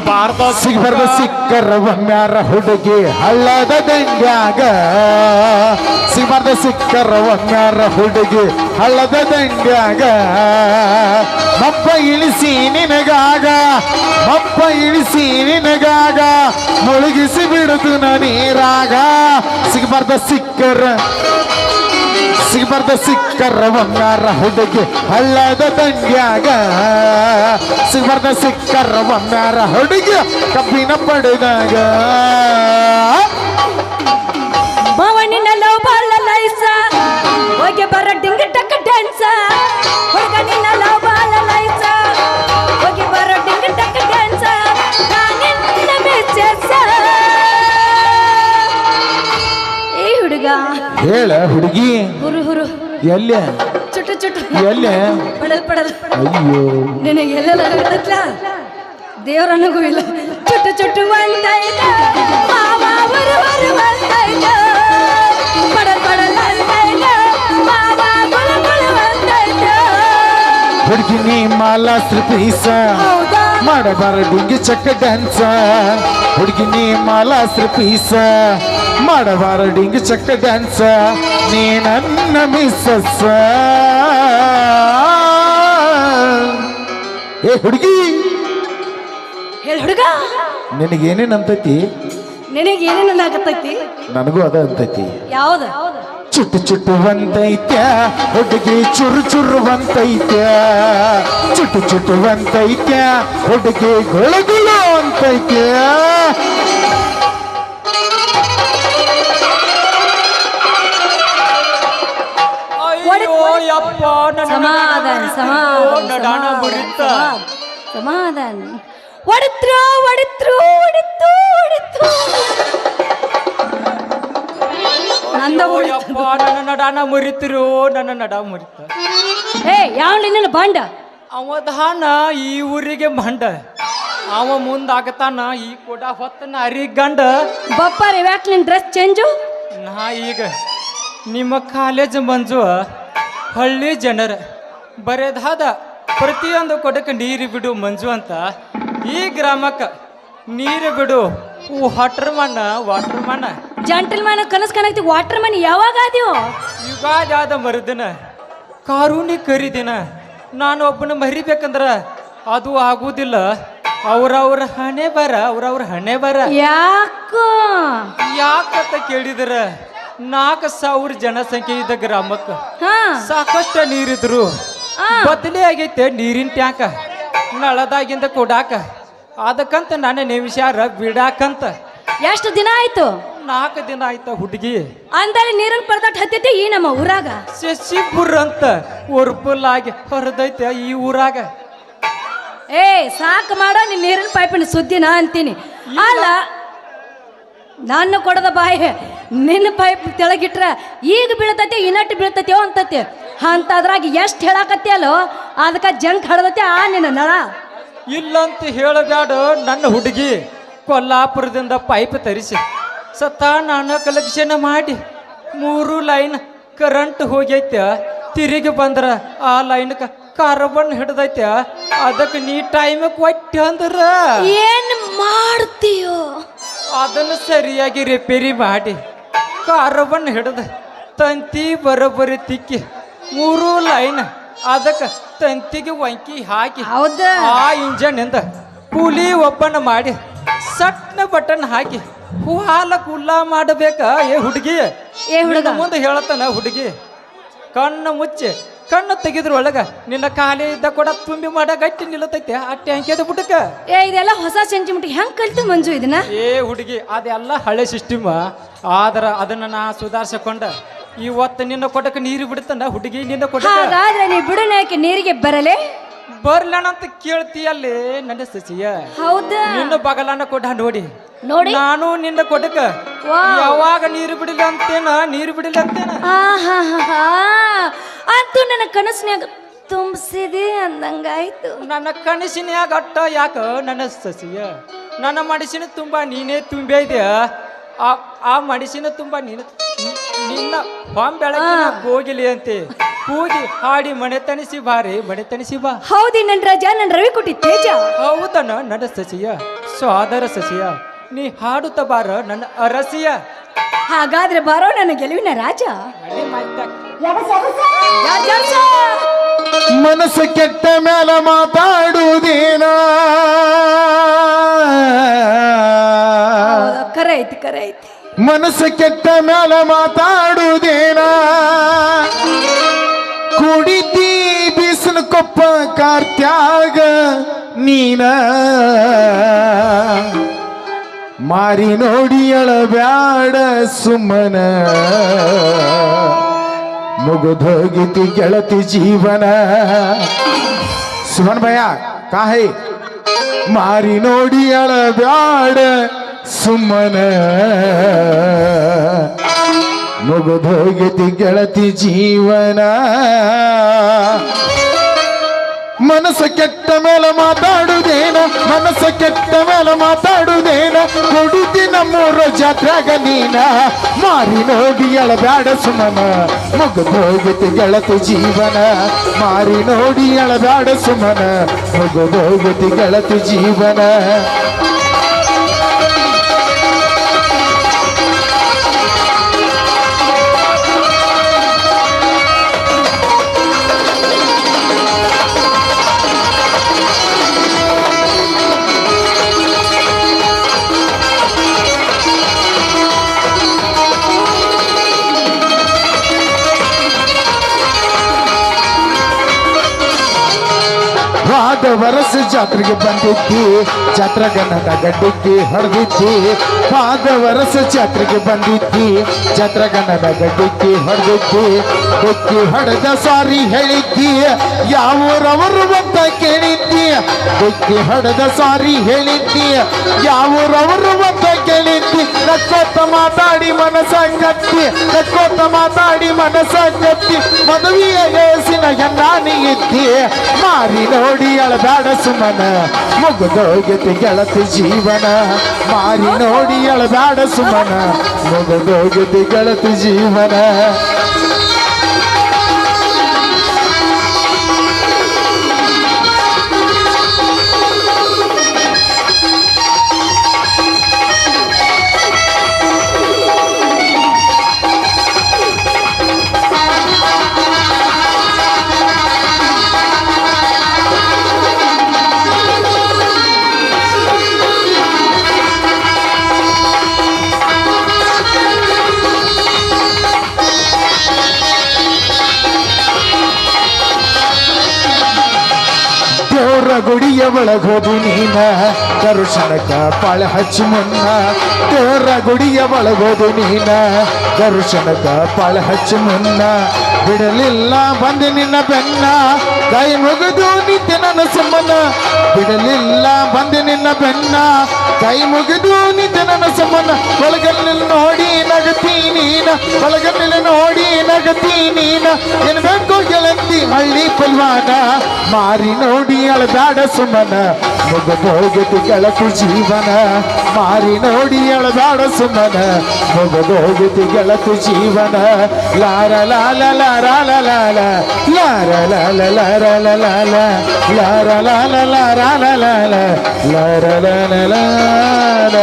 ಸಿಗಬಾರ್ದ ಸಿಗಬಾರ್ದ ಸಿಕ್ಕರ ಒಮ್ಮ್ಯಾರ ಹುಡುಗಿ ಹಳ್ಳದ ದಂಡ್ಯಾಗ. ಸಿಗಬಾರ್ದ ಸಿಕ್ಕರ ಒಮ್ಮ್ಯಾರ ಹುಡುಗಿ ಹಳ್ಳದ ದಂಡ್ಯಾಗ. ಮಪ್ಪ ಇಳಿಸಿ ನಿನಗಾಗ ಮಪ್ಪ ಇಳಿಸಿ ನಿನಗಾಗ ಮುಳುಗಿಸಿ ಬಿಡುದು ನೀರಾಗ ಸಿಗಬಾರ್ದ ಸಿಕ್ಕರ ಸಿಗಬಾರ್ದ ಸಿಕ್ಕರ ಒಮ್ಮ್ಯಾರ ಹುಡುಗಿ ಹಳ್ಳದ ದಂಗ್ಯಾಗ ಸಿಗಬಾರ್ದ ಸಿಕ್ಕರ ಒಮ್ಮ್ಯಾರ ಹುಡುಗಿ ಕಬ್ಬಿನ ಪಡೆದಾಗ ಮಾವನಿನ ಹೇಳ ಹುಡುಗಿ. ಹುರು ಹುರು. ಎಲ್ಲೆ? ಚುಟು ಚುಟು. ಎಲ್ಲಿ? ಪಡಲ್ ಪಡಲ್. ಅಯ್ಯೋ. ನಿನಗೆ ಎಲ್ಲೆಲ್ಲ ಗೊತ್ತಲ್ಲ ಇಲ್ಲ. ಚುಟ್ಟು ಚುಟ್ಟು ಅಂತೈತ ಮಾವ ಬರು ಪಡಲ್ ಪಡಲ್ ಮಾವ ಹುಡುಗಿ ನೀ ಮಾಲಾ ಮಾಡಬಾರ ಡಿಂಗಿ ಚಕ್ಕ ಡ್ಯಾನ್ಸ ಹುಡುಗಿ ನೀ ಮಾಲಾ ಪೀಸ ಮಾಡಬಾರ ಡಿಂಗ್ ಚಕ್ಕ ಡ್ಯಾನ್ಸ ನೀ ನನ್ನ ಮಿಸ್ಸಸ್ ಏ ಹುಡುಗಿ ಹೇಳಿ ಹುಡುಗ. ನಿನಗೇನೇನು ಅಂತೈತಿ? ನಿನಗೆ ಏನೇನು ಆಗತ್ತೈತಿ ನನಗೂ ಅದ ಅಂತೈತಿ. ಯಾವ್ದು? ಚುಟ್ಟು ಚುಟ್ಟು ಬಂತೈತ್ಯ ಹುಡುಗಿ ಚುರು ಚುರು ಬಂತೈತ್ಯ ಚುಟ್ಟು ಚುಟ್ಟು ಬಂತೈತ್ಯ ಹುಡುಗಿ ಗುಳುಗುಳು ಅಂತೈತ್ಯ. ಸಮಾಧಾನ ಸಮಾಧಾನ ಸಮಾಧಾನ ಒಡಿತ್ರು ಒಡಿತ್ರು ಒಡಿತು ಒಡಿತು ನಂದ ಅಯ್ಯೋ ನನ್ನ ನಡಾಣ ಮುರಿತಿರು ನನ್ನ ನಡ ಮುರಿತ. ಏ ಯಾವ ನಿನ್ನ ಬಂಡ? ಅವ ದಾನ ಈ ಊರಿಗೆ ಮಂಡ. ಅವ ಮುಂದಾಗತಾನ ಈ ಕೂಡ ಹೊತ್ತನ ಅರಿಗಂಡ. ಬಪ್ಪಾರಿ ವ್ಯಾಕ್ ನಿನ್ ಡ್ರೆಸ್ ಚೇಂಜು ನಾ ಈಗ ನಿಮ್ಮ ಕಾಲೇಜ್ ಮಂಜು ಹಳ್ಳಿ ಜನರ ಬರೆದಾದ ಪ್ರತಿಯೊಂದು ಕೊಡಕ್ಕೆ ನೀರು ಬಿಡು ಮಂಜು ಅಂತ. ಈ ಗ್ರಾಮಕ್ಕೆ ನೀರು ಬಿಡು ವಾಟರ್ ಮಣ್ಣ ವಾಟರ್ ಮಣ್ಣ ಜಂಟಲ್ ಮನ ಕನಸ್ ಕಾಣಕ್ತಿ ವಾಟರ್ ಮನ್ ಯಾವಾಗ ಆದ್ಯೋ? ಯುಗಾದಾದ ಮರುದಿನ ಕಾರೂಣಿ ಕರಿದಿನ. ನಾನು ಒಬ್ಬನ ಮರಿಬೇಕಂದ್ರ ಅದು ಆಗುವುದಿಲ್ಲ ಅವ್ರವ್ರ ಹಣೆ ಬರ ಅವ್ರವ್ರ ಹಣೆ ಬರ. ಯಾಕೋ? ಯಾಕಂತ ಕೇಳಿದ್ರ? ನಾಲ್ಕು ಸಾವಿರ ಜನಸಂಖ್ಯೆ ಇದ್ದ ಗ್ರಾಮಕ್ಕೆ. ಹಾ. ಸಾಕಷ್ಟು ನೀರಿದ್ರು. ಬದಲಿ ಆಗೈತೆ ನೀರಿನ ಟ್ಯಾಂಕ ನಳದಾಗಿಂದ ಕೊಡಾಕ. ಅದಕ್ಕಂತ ನನ್ನ ನಿಮಿಷಾರ ಬಿಡಾಕಂತ. ಎಷ್ಟು ದಿನ ಆಯ್ತು? ನಾಲ್ಕು ದಿನ ಆಯ್ತ ಹುಡುಗಿ. ಅಂದಲ್ಲಿ ನೀರಿನ ಪರದಾಟ ಹತ್ತೈತಿ ಈ ನಮ್ಮ ಊರಾಗ? ಶಶಿಪುರ್ ಅಂತ ಒರ್ಪುಲಾಗಿ ಹೊರದೈತೆ ಈ ಊರಾಗ. ಏ ಸಾಕು ಮಾಡೋ ನೀನ್ ನೀರಿನ ಪೈಪಿನ ಸುದ್ದಿನ ಅಂತೀನಿ. ಅಲ್ಲ ನಾನು ಕೊಡದ ಬಾಯಿ ನಿನ್ನ ಪೈಪ್ ತೆಳಗಿಟ್ರ ಈಗ ಬೀಳ್ತತಿ ಇನ್ನಟ್ಟು ಬೀಳ್ತತಿ ಅಂತತಿ. ಅಂತದ್ರಾಗ ಎಷ್ಟು ಹೇಳಾಕತ್ತೀಯಲ್ಲೋ ಅದಕ್ಕೆ ಜಂಕ್ ಹಡದತಿ ಆ ನಿನ್ನ ನಳ. ಇಲ್ಲಂತ ಹೇಳಬ್ಯಾಡ ನನ್ನ ಹುಡುಗಿ ಕೊಲ್ಲಾಪುರದಿಂದ ಪೈಪ್ ತರಿಸಿ. ಸತ್ತ ನಾನು ಕಲೆಕ್ಷನ್ ಮಾಡಿ ಮೂರು ಲೈನ್ ಕರೆಂಟ್ ಹೋಗೈತೆ. ತಿರುಗಿ ಬಂದ್ರ ಆ ಲೈನ್ಕ ಕಾರ್ಬನ್ ಹಿಡ್ದೈತೆ. ಅದಕ್ಕೆ ನೀ ಟೈಮ್ ಕೊಟ್ಟೆ ಅಂದ್ರ. ಏನ್ ಮಾಡ್ತೀಯೋ? ಅದನ್ನು ಸರಿಯಾಗಿ ರಿಪೇರಿ ಮಾಡಿ. ಕಾರ್ಬನ್ ಹಿಡ್ದ ತಂತಿ ಬರೋಬ್ಬರಿ ತಿಕ್ಕಿ ಮೂರು ಲೈನ್ ಅದಕ್ಕೆ ತಂತಿಗೆ ವಂಕಿ ಹಾಕಿ ಹೌದಾ? ಆ ಇಂಜನ್ ಇಂದ ಕೂಲಿ ಒಬ್ಬನ ಮಾಡಿ ಸಟ್ನ ಬಟನ್ ಹಾಕಿ ಹುಹಾಲ ಕುಲ್ಲ ಮಾಡಬೇಕಾ? ಏ ಹುಡುಗಿ ಏ ಹುಡುಗ. ಮುಂದೆ ಹೇಳತ್ತಾನ ಹುಡುಗಿ. ಕಣ್ಣು ಮುಚ್ಚಿ ಕಣ್ಣು ತೆಗೆದ್ರ ಒಳಗ ನಿನ್ನ ಖಾಲಿ ಇದ್ದ ಕೂಡ ತುಂಬಿ ಮಾಡ ಗಟ್ಟಿ ನಿಲ್ಲತೈತೆ ಆ ಟ್ಯಾಂಕಿಯದ ಬುಡಕ ಏ ಇದೆಲ್ಲ ಹೊಸ ಸೆಂಟಿಮೀಟರ್ ಹೆಂಗ್ ಕಲ್ತು ಮಂಜು ಇದನ್ನ? ಏ ಹುಡುಗಿ ಅದೆಲ್ಲ ಹಳೆ ಸಿಸ್ಟಮ್. ಆದ್ರ ಅದನ್ನ ನಾ ಸುಧಾರಿಸಿಕೊಂಡ. ಇವತ್ತು ನಿನ್ನ ಕೊಟ್ಟಕ್ಕೆ ನೀರು ಬಿಡುತ್ತಂದ ಹುಡುಗಿ ನಿನ್ನ ಕೊಟ್ಟ ಹಾಗಾದ್ರೆ ನೀ ಬಿಡನ ನೀರಿಗೆ ಬರಲೆ? ಬರ್ಲಣಂತ ಕೇಳ್ತೀಯಲ್ಲೇ ನನ್ನ ಸಸಿಯ? ಹೌದಾ. ನಿನ್ನ ಬಗಲನ್ನ ಕೊಡ ನೋಡಿ. ನೋಡಿ. ನಾನು ನಿನ್ನ ಕೊಡಕ ಯಾವಾಗ ನೀರು ಬಿಡಿಲ್ಲ ಅಂತೇನ? ನೀರು ಬಿಡಿಲ್ಲ ಅಂತೇನ? ಆಹಾಹಾ. ಅಂತೂ ನನ್ನ ಕನಸಿನ್ಯಾಗ ತುಂಬಿಸಿದೆ ಅಂದಂಗಾಯ್ತು. ನನ್ನ ಕನಸಿನ್ಯಾಗ ಅಟ್ಟ ಯಾಕ ನನ್ನ ಸಸಿಯ? ನನ್ನ ಮಡಿಸಿನ ತುಂಬಾ ನೀನೇ ತುಂಬೆ ಇದೆಯ ಆ ಆ ಮಡಿಸಿನ ತುಂಬಾ ನೀನು ನಿನ್ನ ಹೊಂ ಬೆಳಕಿನ ಅಂತೇ ಅಂತೆ. ಕೂಗಿ ಹಾಡಿ ಮನೆ ತಣಿಸಿ ಬಾರಿ ಮನೆ ತಣಿಸಿ ಬಾ. ಹೌದಿ ನನ್ ರಾಜ ನನ್ ರವಿ ಕೊಟ್ಟಿ ತೇಜ. ಹೌದನ ನನ್ನ ಸಸಿಯ ಸ್ವಾದರ ಸಸಿಯ. ನೀ ಹಾಡುತ್ತ ಬಾರ ನನ್ನ ಅರಸಿಯ. ಹಾಗಾದ್ರೆ ಬಾರೋ ನನ್ನ ಗೆಲುವಿನ ರಾಜ? ಮನಸ್ಸು ಕೆಟ್ಟ ಮೇಲೆ ಮಾತಾಡುವುದೇನ? ಕರೆ ಐತಿ ಕರೆ ಐತಿ. ಮನಸ್ಸು ಕೆಟ್ಟ ಮೇಲೆ ಮಾತಾಡುವುದೇನ? ಕಾರ್ತ್ಯಾಗ ನೀನ. ಮಾರಿ ನೋಡಿ ಅಳಬ್ಯಾಡ ಸುಮ್ಮನ. ಮುಗುದೋಗಿತಿ ಗೆಳತಿ ಜೀವನ. ಸುಮನ್ ಭಯ ಕಾಹೆ ಮಾರಿ ನೋಡಿ ಅಳಬ್ಯಾಡ ಸುಮ್ಮನ. ಮುಗುದೋಗಿತಿ ಗೆಳತಿ ಜೀವನ. ಮನಸ್ಸು ಕೆಟ್ಟ ಮೇಲೆ ಮಾತಾಡುದೇನ, ಮನಸ್ಸು ಕೆಟ್ಟ ಮೇಲೆ ಮಾತಾಡುದೇನ ಕೊಡುತ್ತಿ ನಮ್ಮೂರ ಜಾತ್ರಾಗ ನೀನ, ಮಾರಿ ನೋಡಿ ಎಳಬ್ಯಾಡ ಸುಮನ ಮುಗಿದೋಗಿತಿ ಗೆಳತಿ ಜೀವನ, ಮಾರಿ ನೋಡಿ ಎಳಬ್ಯಾಡ ಸುಮನ ಮುಗಿದೋಗಿತಿ ಗೆಳತಿ ಜೀವನ. ವರಸ ಜಾತ್ರೆಗೆ ಬಂದಿದ್ದಿ ಜಾತ್ರೆಗೆ ನನ್ನ ಗಡ್ಡಿಕ್ಕಿ ಹೊಡೆದಿದ್ದಿ ಪಾದ ವರಸ ಜಾತ್ರೆಗೆ ಬಂದಿದ್ದಿ ಜಾತ್ರೆಗೆ ನನ್ನ ಗಡ್ಡಿಕ್ಕಿ ಹೊಡೆದಿದ್ದಿ ಡಿಕ್ಕಿ ಹೊಡೆದ ಸಾರಿ ಹೇಳಿದ್ದಿ, ಯಾವೂರವರು ಅಂತ ಕೇಳಿದ್ದಿ ಡಿಕ್ಕಿ ಹೊಡೆದ ಸಾರಿ ಹೇಳಿದ್ದಿ, ಯಾವೂರವರು ಅಂತ ಕೇಳಿದ್ದಿ, ನಕ್ಕೋತ ಮಾತಾಡಿ ಮನಸ ಕತ್ತಿ ನಕ್ಕೋತ ಮಾತಾಡಿ ಮನಸ ಕತ್ತಿ ಮದುವೆಯ ವಯಸ್ಸಿನ ಹೆಣ್ಣಾನಿ ಇದ್ದಿ ಮಾರಿ ನೋಡಿ ಅಳಬೇಡ ಸುಮನ. ಮುಗಿದೋಗಿತಿ ಗೆಳತಿ ಜೀವನ. ಮಾರಿ ನೋಡಿ ಅಳಬೇಡ ಸುಮನ. ಮುಗಿದೋಗಿತಿ ಗೆಳತಿ ಜೀವನ. ಒಳಗೋದು ನೀನ. ದರ್ಶನಕ ಪಾಳೆ ಹಚ್ಚಿ ಮುನ್ನ. ದೇವರ ಗುಡಿಯ ಒಳಗೋದು ನೀನ. ದರ್ಶನಕ ಪಾಳೆ ಹಚ್ಚಿ ಮುನ್ನ. ಬಿಡಲಿಲ್ಲ ಬಂದೆ ನಿನ್ನ ಬೆನ್ನ. ಕೈ ಮುಗಿದು ನಿತ್ಯ ನನ್ನ ಸುಮ್ಮನ. ಬಿಡಲಿಲ್ಲ ಬಂದೆ ನಿನ್ನ ಬೆನ್ನ. ಕೈ ಮುಗಿದು ನಿತ್ಯ ನನ್ನ ಸುಮ್ಮನ. ಒಳಗಲ್ಲಿ ನೋಡಿ ನಗತಿ ನೀನ ಒಳಗಲ್ಲಿ ನೋಡಿ ನಗತಿ ನೀನ ಎನ್ಬೇಕು ಗೆಳತಿ ಹಳ್ಳಿ ಪಲ್ವಾನ ಮಾರಿ ನೋಡಿ ಅಳಬೇಡ ಸುಮನ ಮುಗದೋಗತಿ ಗೆಳತಿ ಜೀವನ ಮಾರಿ ನೋಡಿ ಅಳಬೇಡ ಸುಮನ ಮುಗದೋಗತಿ ಗೆಳತಿ ಜೀವನ ಲಾರ ಲಾಲ ಲಾರ ಲಾಲ ಲಾರ ಲಾಲ ಲಾರ ಲಾಲ ಲಾರ ಲಾಲ ಲಾರ ಲಾಲ ಲಾರ ಲಾಲ ಲಾಲ